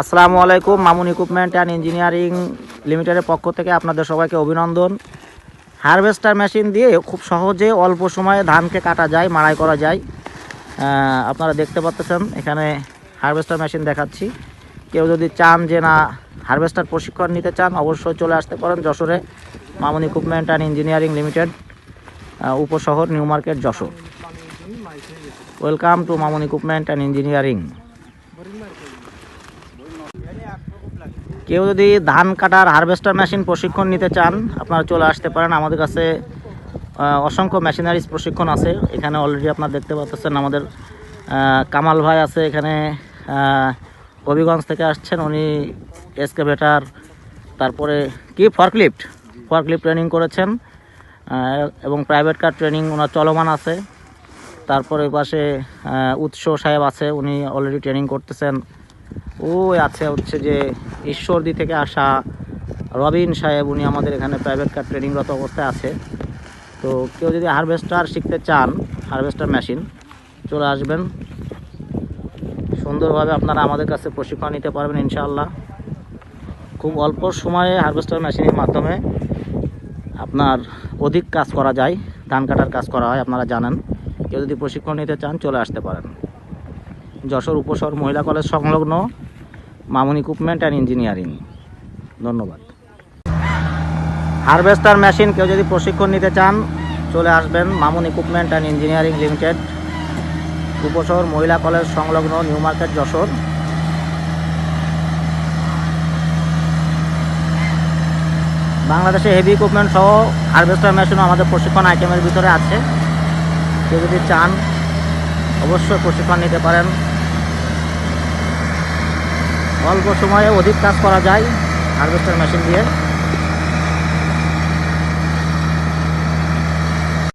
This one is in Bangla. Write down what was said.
আসসালামু আলাইকুম, মামুন ইকুইপমেন্ট অ্যান্ড ইঞ্জিনিয়ারিং লিমিটেডের পক্ষ থেকে আপনাদের সবাইকে অভিনন্দন। হারভেস্টার মেশিন দিয়ে খুব সহজে অল্প সময়ে ধানকে কাটা যায়, মাড়াই করা যায়। আপনারা দেখতে পাচ্ছেন, এখানে হারভেস্টার মেশিন দেখাচ্ছি। কেউ যদি চান যে না হারভেস্টার প্রশিক্ষণ নিতে চান, অবশ্যই চলে আসতে পারেন যশোরে। Mamun equipment and engineering limited Upashahar, new market, Jessore. Welcome to Mamun equipment and engineering কেউ যদি ধান কাটার হারভেস্টার মেশিন প্রশিক্ষণ নিতে চান, আপনারা চলে আসতে পারেন। আমাদের কাছে অসংখ্য মেশিনারিজ প্রশিক্ষণ আছে। এখানে অলরেডি আপনারা দেখতে পাচ্ছেন আমাদের কামাল ভাই আছে এখানে হবিগঞ্জ থেকে আসছেন। উনি এসকেভেটার তারপরে কি? ফরক্লিফট ফরক্লিফট ট্রেনিং করেছেন। এবং প্রাইভেট কার ট্রেনিং ওনার চলমান আছে। তারপরে পাশে উৎস সাহেব আছে। উনি অলরেডি ট্রেনিং করতেছেন। ওই আছে হচ্ছে যে ঈশ্বরদী থেকে আসা রবিন সাহেব, উনি আমাদের এখানে প্রাইভেট কার ট্রেনিংরত অবস্থায় আছে। তো কেউ যদি হারভেস্টার শিখতে চান হারভেস্টার মেশিন চলে আসবেন। সুন্দরভাবে আপনারা আমাদের কাছে প্রশিক্ষণ নিতে পারবেন ইনশাআল্লাহ। খুব অল্প সময়ে হারভেস্টার মেশিনের মাধ্যমে আপনার অধিক কাজ করা যায়, ধান কাটার কাজ করা হয়, আপনারা জানেন। কেউ যদি প্রশিক্ষণ নিতে চান, চলে আসতে পারেন। যশোর উপশহর মহিলা কলেজ সংলগ্ন মামুন ইকুইপমেন্ট অ্যান্ড ইঞ্জিনিয়ারিং ধন্যবাদ। হারভেস্টার মেশিন কেউ যদি প্রশিক্ষণ নিতে চান, চলে আসবেন Mamun equipment and engineering limited Upashahar মহিলা কলেজ সংলগ্ন নিউ মার্কেট যশোর। বাংলাদেশে হেভি ইকুইপমেন্ট সহ হারভেস্টার মেশিনও আমাদের প্রশিক্ষণ আইটেমের ভিতরে আছে। কেউ যদি চান, অবশ্যই প্রশিক্ষণ নিতে পারেন। অল্প সময়ে অধিক কাজ করা যায় হারভেস্টার মেশিন দিয়ে।